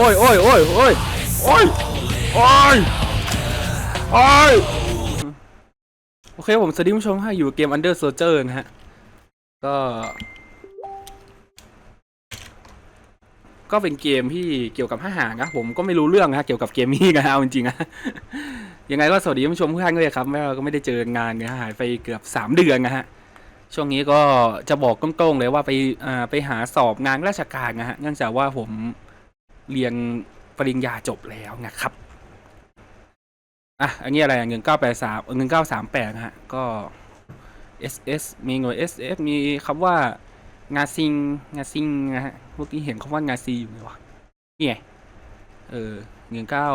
โอ้ยโอ้ยโอ้ยโอ้ยโอ้ยโอ้ยโอ้ยโอเคผมสวัสดีผู้ชมให้อยู่เกม Under Soldier นะฮะ ก็ ก็เป็นเกมที่เกี่ยวกับทหารนะผมก็ไม่รู้เรื่องนะเกี่ยวกับเกมนี้กันเอาจริงๆนะยังไงก็สวัสดีผู้ชมทุกท่านเลยครับแม่ก็ไม่ได้เจองานเนี่ยหายไปเกือบสามเดือนนะฮะช่วงนี้ก็จะบอกตรงๆเลยว่าไปอ่าไปหาสอบงานราชการนะฮะเนื่องจากว่าผม เรียนปริญญาจบแล้วนะครับอะอันนี้อะไรเงินเก้าแปดสามเงินเก้าสามแปดฮะก็ SS มีหน่วย SS มีคำว่างาซิงงาซิงนะฮะเมื่อกี้เห็นคำว่างาซีอยู่ไหมวะนี่ไงเออเงินเก้า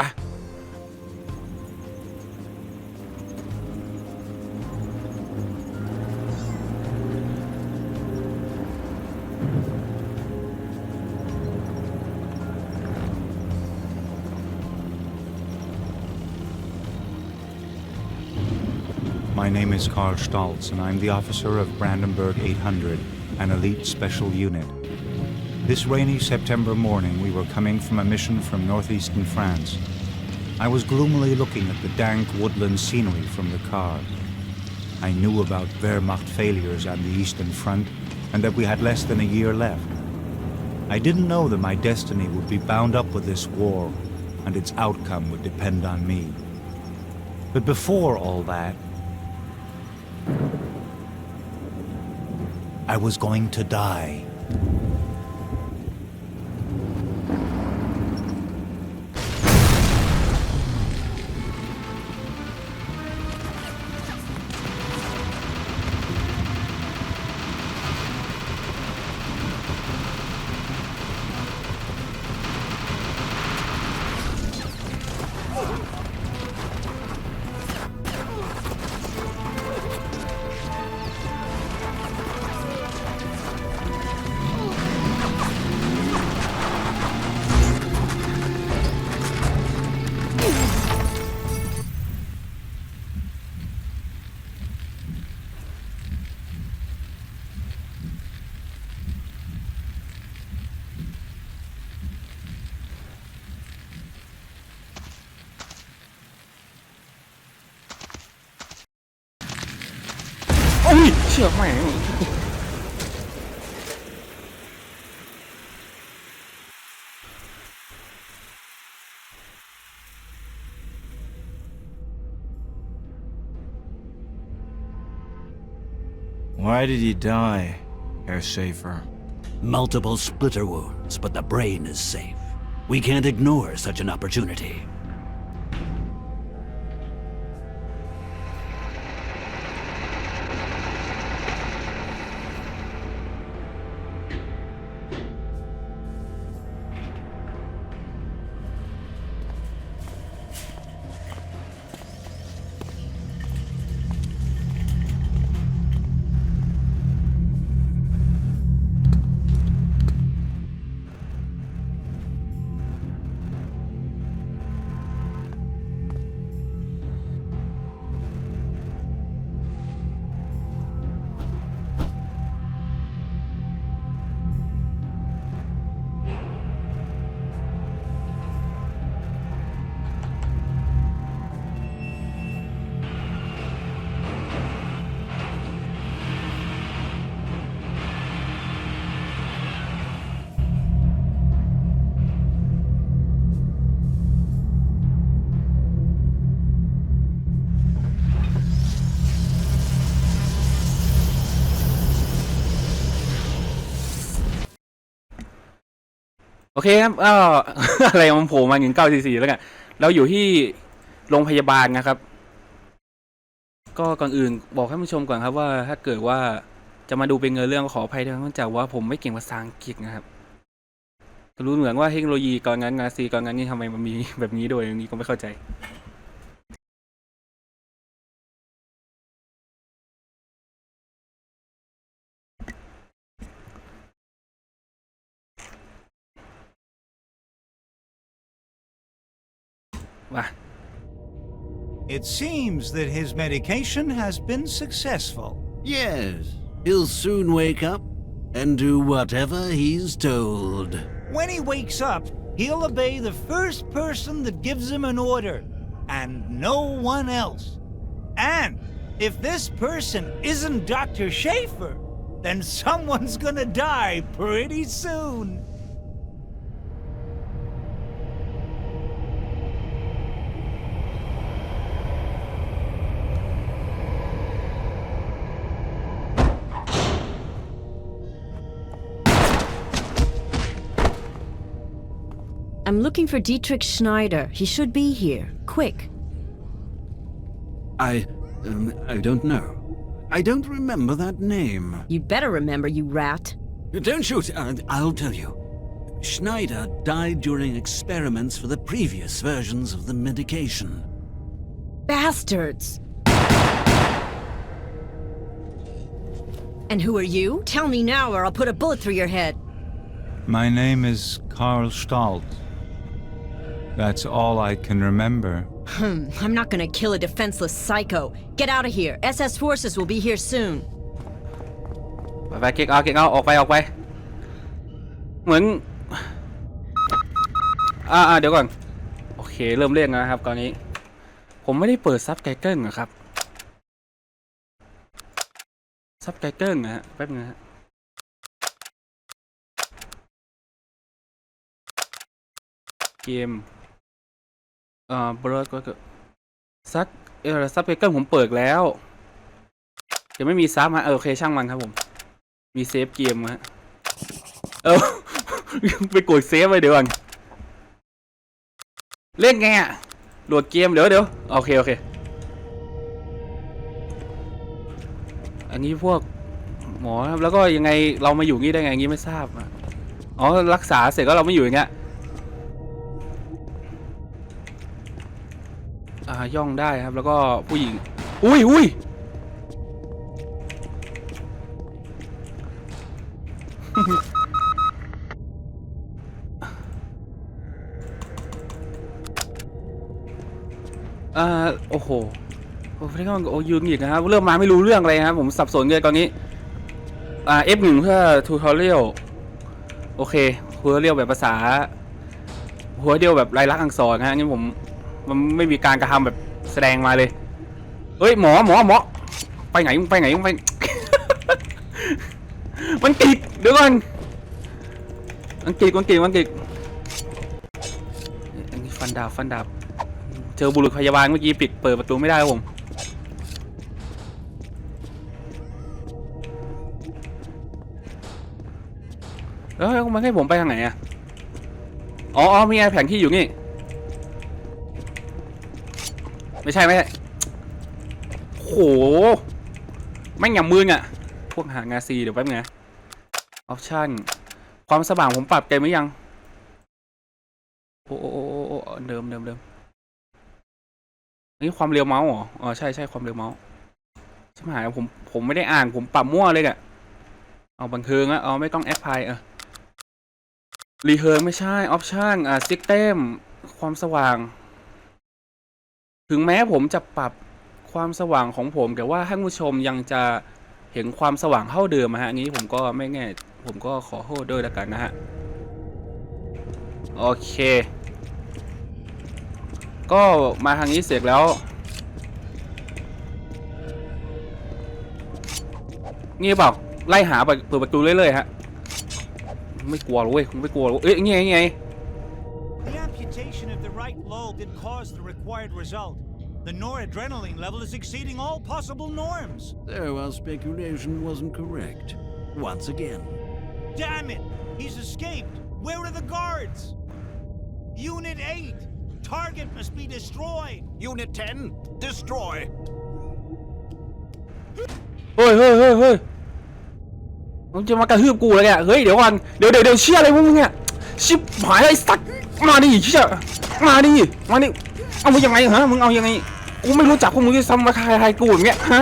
อะ is Karl Stoltz, and I'm the officer of Brandenburg 800, an elite special unit. This rainy September morning, we were coming from a mission from northeastern France. I was gloomily looking at the dank woodland scenery from the car. I knew about Wehrmacht failures on the Eastern Front and that we had less than a year left. I didn't know that my destiny would be bound up with this war and its outcome would depend on me. But before all that, I was going to die. Why did he die, Herr Schaefer? Multiple splitter wounds, but the brain is safe. We can't ignore such an opportunity. โอเคครับก็ อะไรมันโผล่มาเงินเก้าสี่สี่แล้วกันเราอยู่ที่โรงพยาบาลนะครับ ก็ก่อนอื่นบอกให้ผู้ชมก่อนครับว่า ถ้าเกิดว่าจะมาดูเป็นเงินเรื่องขออภัยด้วยเนื่องจากว่าผมไม่เก่งภาษาอังกฤษนะครับรู้เหมือนว่าเทคโนโลยีก่อนงานงานซีก่อนงานนี้ทำไมมันมีแบบนี้โดยอย่างนี้ก็ไม่เข้าใจ ว่า It seems that his medication has been successful. Yes, he'll soon wake up and do whatever he's told. When he wakes up, he'll obey the first person that gives him an order, and no one else. And if this person isn't Dr. Schaefer, then someone's gonna die pretty soon. Looking for Dietrich Schneider. He should be here. Quick. I. Um, I don't know. I don't remember that name. You better remember, you rat. Don't shoot. Uh, I'll tell you. Schneider died during experiments for the previous versions of the medication. Bastards! And who are you? Tell me now, or I'll put a bullet through your head. My name is Karl Stalt. That's all I can remember. Hmm, I'm not gonna kill a defenseless psycho. Get out of here. SS forces will be here soon. ไปไปเก๊กเอาเก๊กเอาออกไปออกไป เหมือน อ่าอ่าเดี๋ยวก่อน โอเค เริ่มเรียกนะครับตอนนี้ ผมไม่ได้เปิดซับไตเติลนะครับ ซับไตเติลนะฮะ แป๊บนึงนะฮะเกม เอ่อเบรดก็ซักเออซับไตเติลผมเปิดแล้วเดี๋ยวไม่มีซับฮะเออโอเคช่างมันครับผม มีเซฟเกมฮะเออไปกดเซฟไปเดี๋ยวก่อนเล่นไงอะโหลดเกมเดี๋ยวเดี๋ยวโอเคโอเค อันนี้พวกหมอครับแล้วก็ยังไงเรามาอยู่งี้ได้ไงอย่างงี้ไม่ทราบอะอ๋อรักษาเสร็จก็เราไม่อยู่อย่างเงี้ยาย่องได้ครับ แล้วก็ผู้หญิง อุ้ยอุ้ยอ่าโอ้โหโอ้พระเจ้าโอ้ยืนอีกนะครับ เริ่มมาไม่รู้เรื่องอะไรครับ ผมสับสนเลยตอนนี้ อ่า F1 เพื่อ tutorial โอเค tutorial แบบภาษา tutorial แบบลายลักษณ์อักษรนะฮะนี่ผม มันไม่มีการกระทำแบบแสดงมาเลยเฮ้ยหมอหมอหมอไปไหนมึงไปไหนมึงไป มันติดเดี๋ยวก่อนมันติดมันติดมันติดอันนี้ฟันดาบฟันดาบเจอบุรุษพยาบาลเมื่อกี้ปิดเปิดประตูไม่ได้ผมเอ้ยมันให้ผมไปทางไหนอะ อ๋อมีไงแผนที่อยู่นี่ ไม่ใช่ไม่ใช่โหแม่งอย่างมึงอะพวกหางาซีเดี๋ยวแป๊บนึงนะออปชั่นความสว่างผมปรับเต็มไหมยัง โอ้โอ้โอ้โอเดิมเดิมเดิมนี่ความเร็วเมาส์เหรออ๋อใช่ใช่ความเร็วเมาส์ช่ไหมผมผมไม่ได้อ่านผมปรับมั่วเลยอะเอาบันเทิงอะเอาไม่ต้องแอปพลายออรีเฮิร์ไม่ใช่ออปชั่นอ่าซิกเต็มความสว่าง ถึงแม้ผมจะปรับความสว่างของผม แต่ว่าท่านผู้ชมยังจะเห็นความสว่างเท่าเดิมอะฮะอันนี้ผมก็ไม่แง่ผมก็ขอโทษด้วยแล้วกันนะฮะ โอเค ก็มาทางนี้เสร็จแล้วนี่เปล่าไล่หาเปิดประตูเรื่อยๆฮะไม่กลัวเว้ยไม่กลัวเอ้ยไงนี่ไง The amputation of the right lobe did cause the required result. The noradrenaline level is exceeding all possible norms. So our speculation wasn't correct. Once again. Damn it! He's escaped! Where are the guards? Unit 8! Target must be destroyed! Unit 10, destroy. เฮ้ยเฮ้ยเฮ้ยเฮ้ยมึงจะมากระทื ชิบหายไอ้สัตว์มาดิเชี่ยมาดิมาดิเอามึงยังไงฮะมึงเอายังไงกูไม่รู้จักพวกมึงด้วยซ้ำมาใครใครกูอย่างเงี้ยฮะ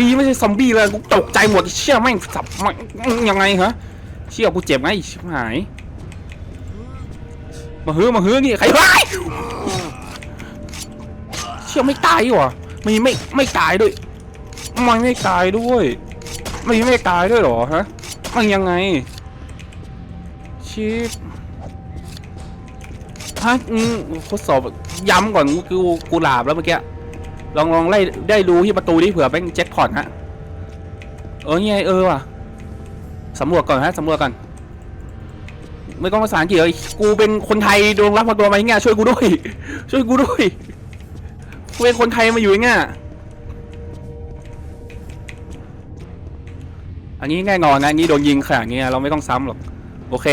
ดีไม่ใช่ซอมบี้เลยกูตกใจหมดเชี่ยแม่งสับมายังไงฮะเชี่ยกูเจ็บไงชิบหายมาฮือมาฮือนี่ใครวะเชี่ยไม่ตายว่ะม่ไม่ไม่ตายด้วยมันไม่ตายด้วยไม่ไม่ตายด้วยหรอฮะมันยังไง ชิปฮะอืมทดสอบย้ำก่อนกูกูหลาบแล้วเมื่อกี้ลองลองไล่ได้ดูที่ประตูดิเผื่อเป็นแจ็คพอตฮะเออเนี่ยเออว่ะสำรวจก่อนฮะสำรวจก่อนไม่ต้องภาษาอังกฤษเลยกูเป็นคนไทยโดนรับพาตัวมาอย่างเงี้ยช่วยกูด้วย ช่วยกูด้วยกูเป็นคนไทยมาอยู่อย่างเงี้ยอันนี้แน่นอนนะอันนี้โดนยิงขนาดนี้เราไม่ต้องซ้ำหรอก โอเค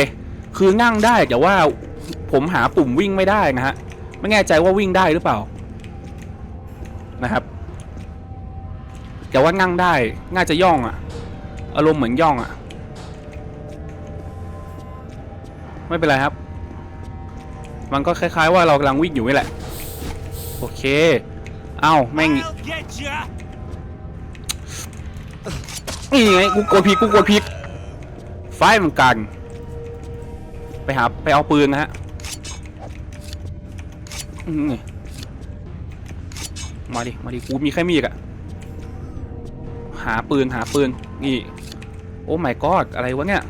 คือนั่งได้แต่ว่าผมหาปุ่มวิ่งไม่ได้นะฮะไม่แน่ใจว่าวิ่งได้หรือเปล่านะครับแต่ว่านั่งได้น่าจะย่องอะอารมณ์เหมือนย่องอะไม่เป็นไรครับ มันก็คล้าย ๆ ว่าเรากำลังวิ่งอยู่นี่แหละ โอเค เอ้าแม่ง I'll get ya! นี่ไงกูกดผิดกูกดผิดไฟเหมือนกัน ไปหาไปเอาปืนนะฮะมาดิ มาดิ กูมีแค่มีดอะหาปืนหาปืน นี่ โอ้ my god อะไรวะเนี่ย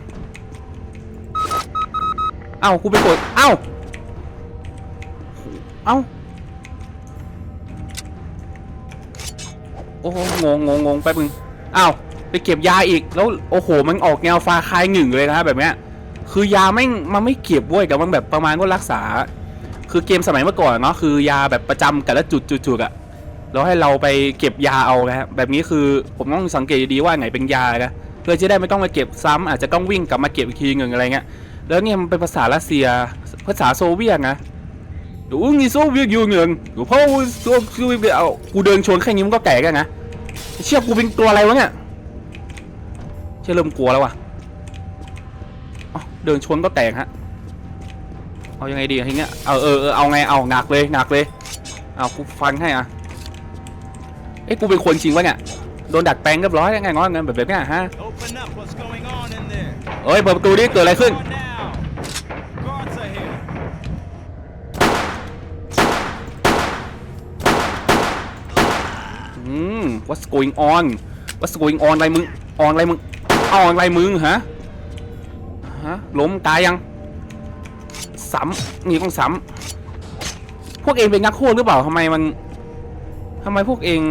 เอ้ากูไปกด เอ้า เอ้า โอ้โหงงงงงงแป๊บนึงอ้า ไปเก็บยาอีก แล้ว โอ้โห มันออกแนวฟาคายหนึ่งเลยนะฮะแบบเนี้ย คือยาไม่งมันไม่เก็บเว้ยแต่มันแบบประมาณว่ารักษา คือเกมสมัยเมื่อก่อนเนาะคือยาแบบประจำแต่ละจุดจุดจุดอะแล้วให้เราไปเก็บยาเอานะแบบนี้คือผมต้องสังเกตดีๆว่าไหนเป็นยานะเพื่อจะได้ไม่ต้องมาเก็บซ้ำอาจจะต้องวิ่งกลับมาเก็บอีกทีหนึ่งอะไรเงี้ยแล้วเนี่ยมันเป็นภาษารัสเซียภาษาโซเวียตนะดูนี่โซเวียตอยู่เนียนดูเพราะโซเวียตเอากูเดินชนแค่นี้มันก็แก่กันนะเชี่ยกูเป็นตัวอะไรวะเนี่ยเชี่ยเริ่มกลัวแล้วว่ะ เอ้าเดินชนก็แตกฮะ เอายังไงดีทีเงี้ย เอาเออเออเอาไง เอาหนักเลยหนักเลย เอากูฟันให้อะ เอ้กูเป็นคนจริงวะเนี่ย โดนดัดแปลงเรียบร้อยไงง้อเงินแบบแบบเนี้ยฮะ Open up. What's going on in there? เอ้ยเปิดประตูดิเกิดอะไรขึ้น On now. Guards are here. อืม what's going on what's going on อะไรมึง on อะไรมึง on อะไรมึงฮะ ฮะล้มตายยังซ้ำนี่ต้องซ้ำพวกเองเป็นนักโทษหรือเปล่าทำไมมันทำไมพวกเอง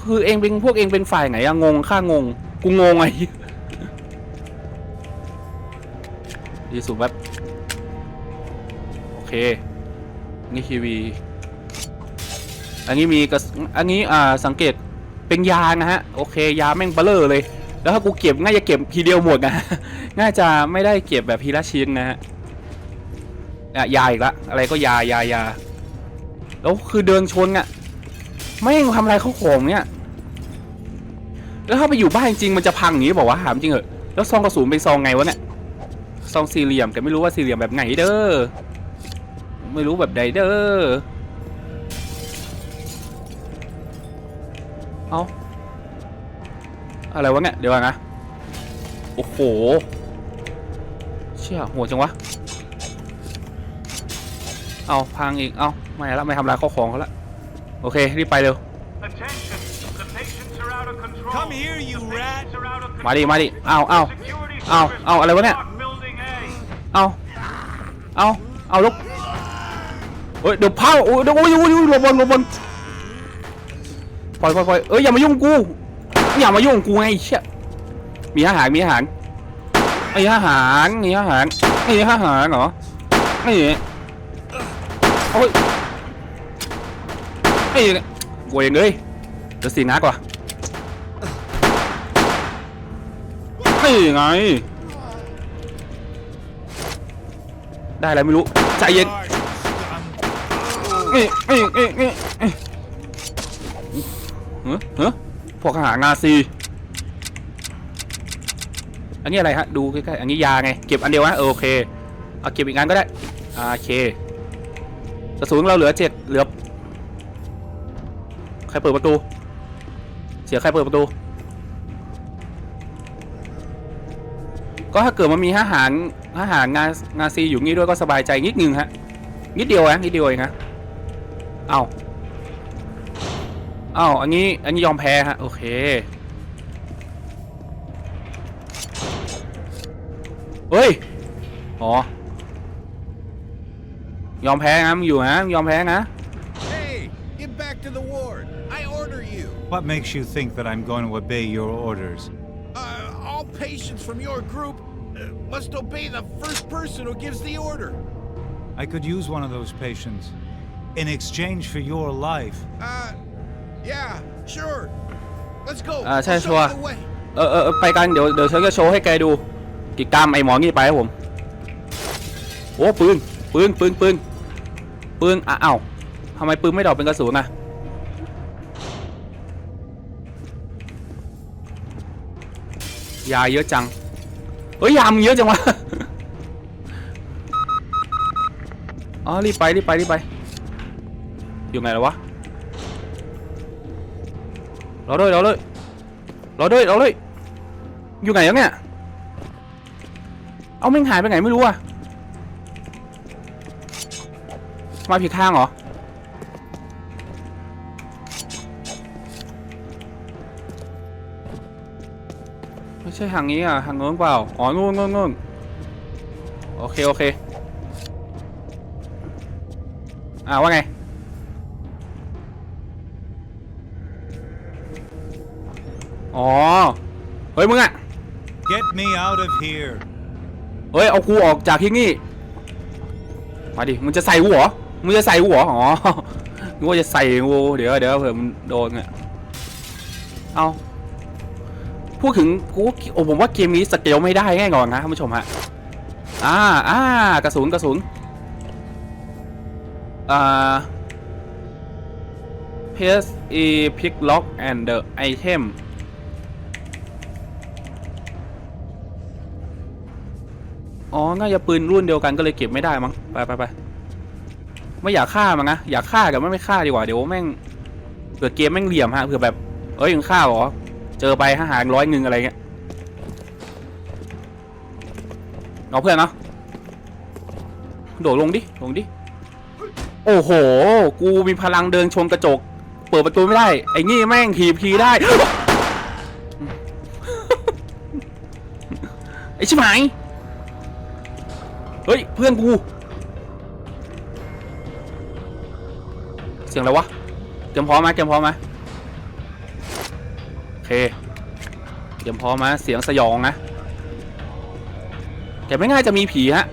คือเองเป็นพวกเองเป็นฝ่ายไหนอะงงข้างง กูงงไงดีสุดแบบโอเค นี่ทีวี อันนี้มีกระอันนี้อ่าสังเกตเป็นยานะฮะ โอเค ยาแม่งเบลอเลย แล้วถ้ากูเก็บน่ายจะเก็บทีเดียวหมดนะ น่าจะไม่ได้เก็บแบบทีละชิ้นนะฮะอะยาอีกละอะไรก็ยายายาแล้วคือเดินชนอะไม่งทำอะไรเข้าของเนี่ยแล้วถ้าไปอยู่บ้านจริงมันจะพังอย่างนี้บอกว่าถามจริงเหรอแล้วซองกระสุนเป็นซองไงวะเนี่ยซองสี่เหลี่ยมแต่ไม่รู้ว่าสี่เหลี่ยมแบบไหนเด้อไม่รู้แบบใดเด้อเอาอะไรวะเนี่ยเดี๋ยวนะโอ้โห เชี่ยโหดจังวะ เอาพังอีก เอาไม่ละไม่ทำลายข้าวของเขาละ โอเค รีบไปเร็ว Attention! The patients are out of control. Come here, you The rat. patients are out of มาดิ control. มาดิ เอาเอา Security เอา service เอาอะไรวะเนี่ย block Building A. เอาเอาเอาลุกเฮ้ยเดี๋ยวเผาโอ้ยเดี๋ยวโอ้ยโอ้ยโอ้ยหลบบอลหลบบอลปล่อยปล่อยปล่อยเอ้ยอย่ามายุ่งกู อย่ามายุ่งกูไงไอ้เชี่ยมีอาหารมีอาหาร มีอาหารมีอาหารมีอาหารเหรอนี่โอ้ยนี่กูเองเลยเดี๋ยวสีนักว่ะนี่ไง ได้อะไรไม่รู้ ใจเย็นนี่นี่นี่นี่นี่เฮ้ยเฮ้ยพวกทหารนาซี อันนี้อะไรฮะดูใกล้ๆอันนี้ยาไงเก็บอันเดียวนะเออโอเคเอาเก็บอีกอันก็ได้โอเคกระสุนเราเหลือเจ็ดเหลือใครเปิดประตู เสียใครเปิดประตู ก็ถ้าเกิดมันมีทหารทหารงานงานซีอยู่งี้ด้วยก็สบายใจนิดนึงฮะนิดเดียวนะนิดเดียวเองนะเอาเอาอันนี้อันนี้ยอมแพ้ฮะโอเค เฮ้ย อ๋อ ยอมแพ้นะมึงอยู่นะมึงยอมแพ้นะ Hey, get back to the ward. I order you. What makes you think that I'm going to obey your orders? Uh, all patients from your group uh, must obey the first person who gives the order. I could use one of those patients in exchange for your life. Uh, yeah, sure. Let's go. Ah, I'll sure, show sure. you the way. เออเออเออไปกันเดี๋ยวเดี๋ยวฉันจะโชว์ให้แกดู กิจกรรมไอหมอนี่ไปครับผม โอ้ปืนปืนปืนปืนปืนอะเอ้าทำไมปืนไม่ดอกเป็นกระสุนอะยาเยอะจัง เฮ้ยยามึงเยอะจังวะ อ๋อรีบไปรีบไปรีบไป อยู่ไงแล้ววะรอด้วยรอด้วยรอด้วยรอด้วยอยู่ไหนแล้วเนี่ย เอาแม่งหายไปไหนไม่รู้อะมาผิดข้างเหรอ ไม่ใช่ทางนี้อะทางโน้นเปล่า อ๋อนู่นนู่นนู่นโอเค โอเค อ่าว่าไง อ๋อ เฮ้ย มึงอะ Get me out of here. เฮ้ยเอากูออกจากที่นี่มาดิมึงจะใส่กูเหรอมึงจะใส่กูเหรออ๋อนึกว่าจะใส่กูเดี๋ยวเดี๋ยวเผื่อมันโดนอะเอาพูดถึงกูโอ้ผมว่าเกมนี้สเกลไม่ได้แน่นอนนะท่านผู้ชมฮะอ่าอ่ากระสุนกระสุนอ่า PS E pick lock and the item อ๋อน่าจะปืนรุ่นเดียวกันก็เลยเก็บไม่ได้มั้งไปไปไปไม่อยากฆ่ามันนะอยากฆ่าแต่ไม่ไม่ฆ่าดีกว่าเดี๋ยวแม่งเผื่อเกมแม่งเหลี่ยมฮะเผื่อแบบเอ้ยยังฆ่าหรอเจอไปห้าหารร้อยหนึ่งอะไรเงี้ยเอาเพื่อนเนาะโดดลงดิลงดิโอ้โห กูมีพลังเดินชนกระจก เปิดประตูไม่ได้ ไอ้นี่แม่งถีบทีได้ ไอ้ชิบหาย เฮ้ย เพื่อนกู เสียงอะไรวะ เตรียมพร้อมไหมเตรียมพร้อมไหมโอเค เตรียมพร้อมไหมเสียงสยองนะ แต่ไม่ง่ายจะมีผีฮะ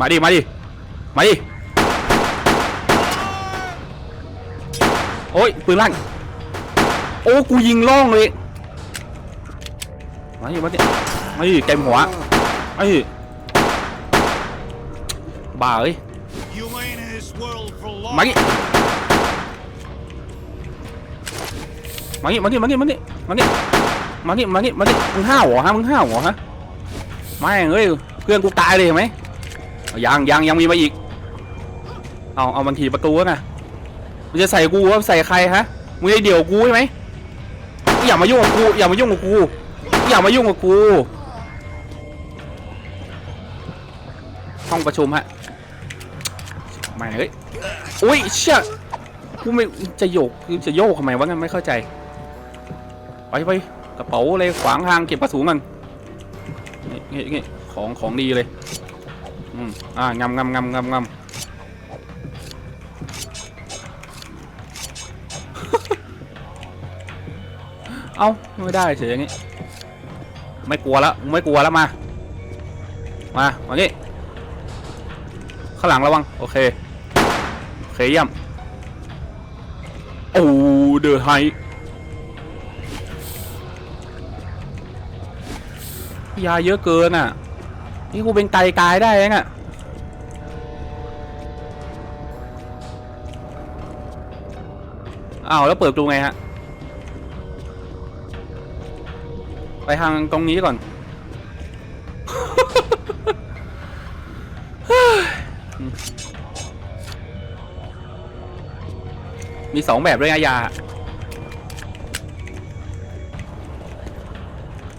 มาดิ มาดิ มาดิ โอ้ยปืนลั่นโอ้กูยิงล่องเลยมาดิมาดิมาดิเต็มหัวมาดิบ้าเอ้ย You ain't in this world for long. มาดิมาดิมาดิมาดิมาดิมาดิมาดิมาดิมาดิมึงห้าวเหรอฮะมึงห้าวเหรอฮะไม่เอ้ยเพื่อนกูตายเลยเห็นไหมเอายังยังยังมีมาอีกเอาเอามันถีประตูแล้วนะ มึงจะใส่กูว่าใส่ใครฮะมึงจะเดี่ยวกูใช่ไหมอย่ามายุ่งกับกูอย่ามายุ่งกับกูอย่ามายุ่งกับกูห้องประชุมฮะไม่เฮ้ยอุ้ยเชี่ยกูไม่จะโยกคือจะโยกทำไมวะงั้นไม่เข้าใจไปไปกระเป๋าเลยขวางทางเก็บกระสุนมันนี่นี่นี่ของของดีเลยอืมอ่างำงำงำงำงำ เอาไม่ได้เฉยอย่างงี้ ไม่กลัวแล้วไม่กลัวแล้วมา มามานี่ข้างหลังระวังโอเคโอเคเยี่ยมโอ้เดือดไฮยาเยอะเกินอะ นี่กูเป็นไตกายได้ยังอะอ้าวแล้วเปิดประตูไงฮะ ไปทางตรงนี้ก่อน มีสองแบบด้วยนะยา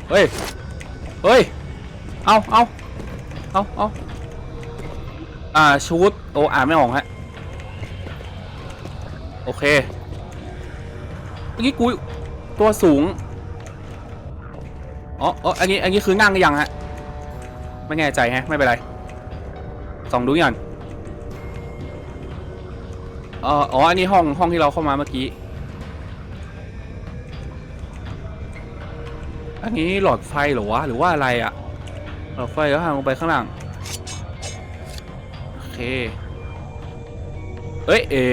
เฮ้ย เฮ้ย เอาเอาเอาเอาอ่า ชูดโออ่านไม่ออกฮะ โอเค เมื่อกี้กูตัวสูง อ๋ออ๋ออันนี้ อันนี้คือนั่งหรือยังฮะ ไม่แน่ใจฮะ ไม่เป็นไร ส่องดูก่อนอ๋ออ๋อ อันนี้ห้อง ห้องที่เราเข้ามาเมื่อกี้ อันนี้หลอดไฟหรอวะ หรือว่าอะไรอะหลอดไฟแล้วทางลงไปข้างล่าง โอเค เอ้ย เอ๋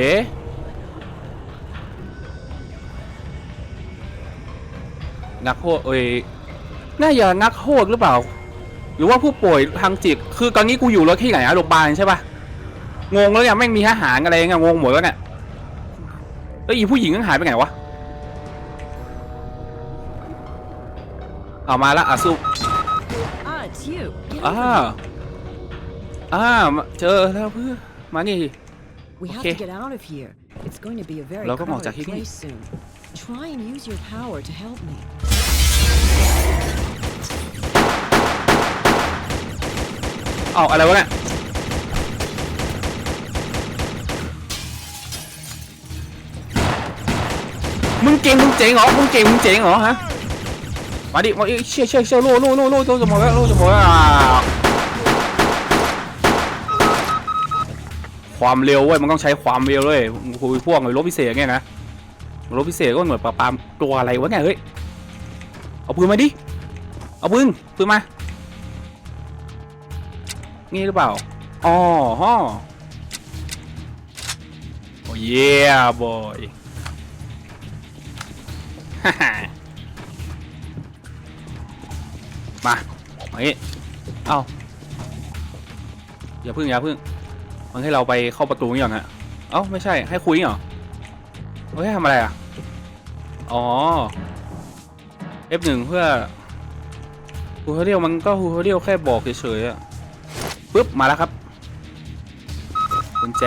นักโทษเอ้ย น่าจะนักโทษหรือเปล่า หรือว่าผู้ป่วยทางจิต คือตอนนี้กูอยู่รถที่ไหนอะโรงพยาบาลใช่ปะงงแล้วเนี่ยแม่งมีทหารอะไรเงี้ยงงหมดแล้วเนี่ยแล้วอีผู้หญิงนั่งหายไปไหนวะเอามาละอะสู้ Ah, it's you. Get อ่า over here. อ่ามาเจอแล้วเพื่อนมานี่ We have Okay. to get out of here. It's going to be a very เราก็ออก crowded จากที่นี่ เอาอะไรวะเนี่ยมึงเก่งมึงเจ๋งเหรอ มึงเก่งมึงเจ๋งเหรอฮะ มาดิ มาดิเชี่ยเชี่ยเชี่ยโล่โล่โล่โล่โล่จะหมดแล้วโล่จะหมดแล้วความเร็วเว้ย มันต้องใช้ความเร็วเลยคุยพวกไอ้รถพิเศษไงนะ รถพิเศษก็เหมือนปราปามตัวอะไรวะเนี่ยเฮ้ย เอาปืนมาดิ เอาปืนปืนมา นี่หรือเปล่า อ๋อฮะโอ้เย่บอยฮ่าฮ่ามามางี้เอ้าอย่าพึ่งอย่าพึ่ง มันให้เราไปเข้าประตูนี่ก่อนฮะ เอ้าไม่ใช่ให้คุยเหรอเฮ้ยทำอะไรอะ อ๋อ F1 เพื่อ ฮูเรียวมันก็ฮูเรียวแค่บอกเฉยๆอะปึ๊บมาแล้วครับกุญแจ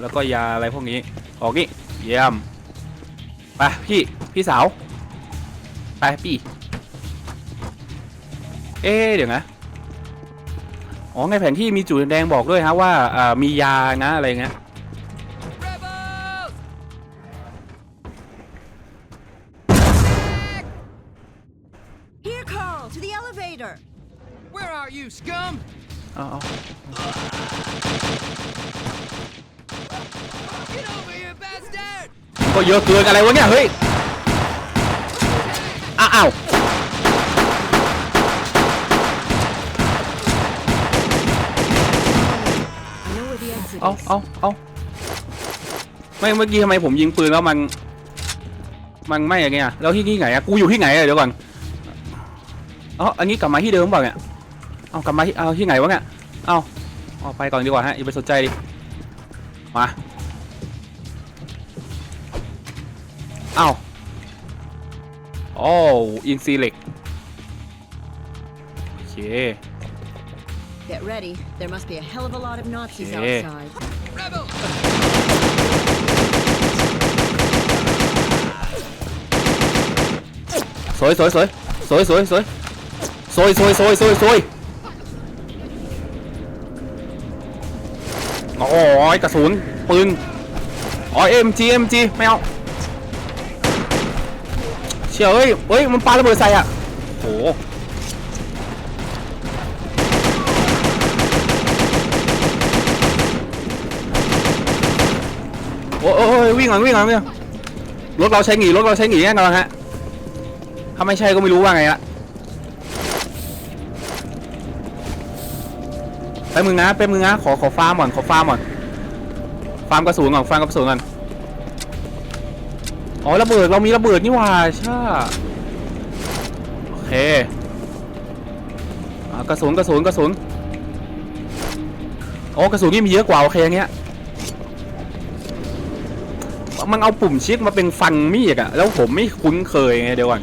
แล้วก็ยาอะไรพวกนี้ออกนี่เยี่ยมไปพี่พี่สาวไปพี่เอ๊เดี๋ยวนะอ๋อในแผนที่มีจุดแดงบอกด้วยฮะว่ามียานะอะไรเงี้ย เอาเอา Get over here, bastard! ก็เยอะเกินอะไรวะเนี่ยเฮ้ยอ้าวอ้าว I know where the exit เอา is. เอาเอาไม่เมื่อกี้ทำไมผมยิงปืนแล้วมัน มันไม่อย่างเงี้ยแล้วที่นี่ไหนอะกูอยู่ที่ไหนอะเดี๋ยวก่อนเอ๋ออันนี้กลับมาที่เดิมเปล่าเนี่ย เอากลับมาที่เอาที่ไหนวะเนี่ยเอาเอาไปก่อนดีกว่าฮะอย่าไปสนใจดิมาเอาโอ้อินซีเล็กโอเค Get ready. There must be a hell of a lot of Nazis Okay. outside. Rebel! สวยสวยสวยสวยสวยสวยสวยสวยสวยสวยสวย โอ้ยกระสุนปืนอ๋อเอ็มจีเอ็มจีไม่เอาเชี่ยเอ้ยเอ้ยมันปาระเบิดใส่อะโหโอ้ยโอ้ยวิ่งหลังวิ่งหลังวิ่งหลังรถเราใช้หนีรถเราใช้หนีแน่นอนฮะถ้าไม่ใช่ก็ไม่รู้ว่าไงละ ไปมึงนะไปมึงนะขอขอฟาร์มก่อนขอฟาร์มก่อนฟาร์มกระสุนก่อนฟาร์มกระสุนก่อนอ๋อระเบิดเรามีระเบิดนี่หว่าใช่โอเคอกระสุนกระสุนกระสุนโอ้กระสุนนี่มีเยอะกว่าโอเคอย่างเงี้ยมันเอาปุ่มชิดมาเป็นฟันมีดอะแล้วผมไม่คุ้นเคยไงเดี๋ยวก่อน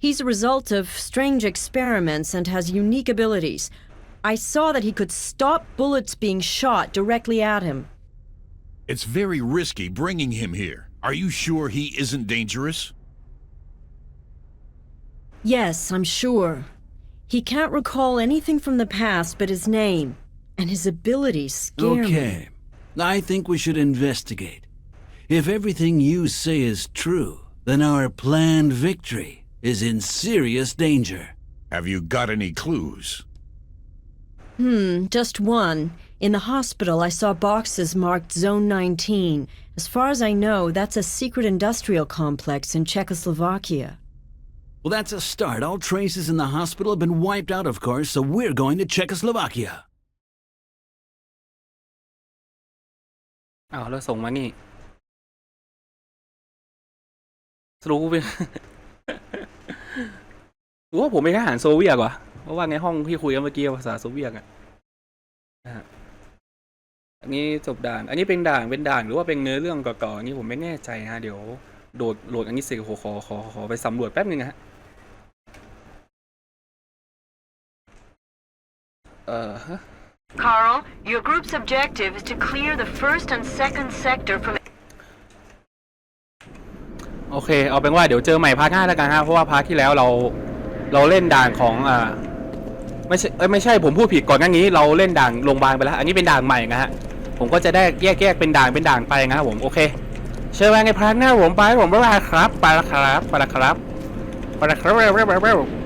He's a result of strange experiments and has unique abilities. I saw that he could stop bullets being shot directly at him. It's very risky bringing him here. Are you sure he isn't dangerous? Yes, I'm sure. He can't recall anything from the past but his name, and his abilities scare me. Okay. I think we should investigate. If everything you say is true, then our planned victory is in serious danger. Have you got any clues? Hmm, just one. In the hospital, I saw boxes marked Zone 19. As far as I know, that's a secret industrial complex in Czechoslovakia. Well, that's a start. All traces in the hospital have been wiped out, of course, so we're going to Czechoslovakia. อ้าวแล้วส่งมานี่สรุปกูเป็น หรือว่าผมเป็นทหารโซเวียตวะเพราะว่าในห้องที่คุยกันเมื่อกี้ภาษาโซเวียตอะนะฮะอันนี้จบด่าน อันนี้เป็นด่านเป็นด่านหรือว่าเป็นเนื้อเรื่องเก่าๆอันนี้ผมไม่แน่ใจนะฮะเดี๋ยวโดดโหลดอันนี้เสร็จขอขอขอขอไปสำรวจแป๊บนึงนะฮะเออฮะ Carl, your group's objective is to clear the first and second sector from โอเค เอาเป็นว่าเดี๋ยวเจอใหม่พาร์ทห้าแล้วกันฮะเพราะว่าพาร์ทที่แล้วเรา เราเล่นด่านของอ่าไม่ใช่เอ้ยไม่ใช่ผมพูดผิดก่อนหน้านี้ เราเล่นด่านโรงพยาบาลไปแล้ว อันนี้เป็นด่านใหม่นะฮะผมก็จะได้แยกแยกเป็นด่านเป็นด่านไปนะครับผมโอเค เชิญมาในพาร์ทหน้าผมไปผมบ๊ายบายครับไปละครับไปละครับไปละครับ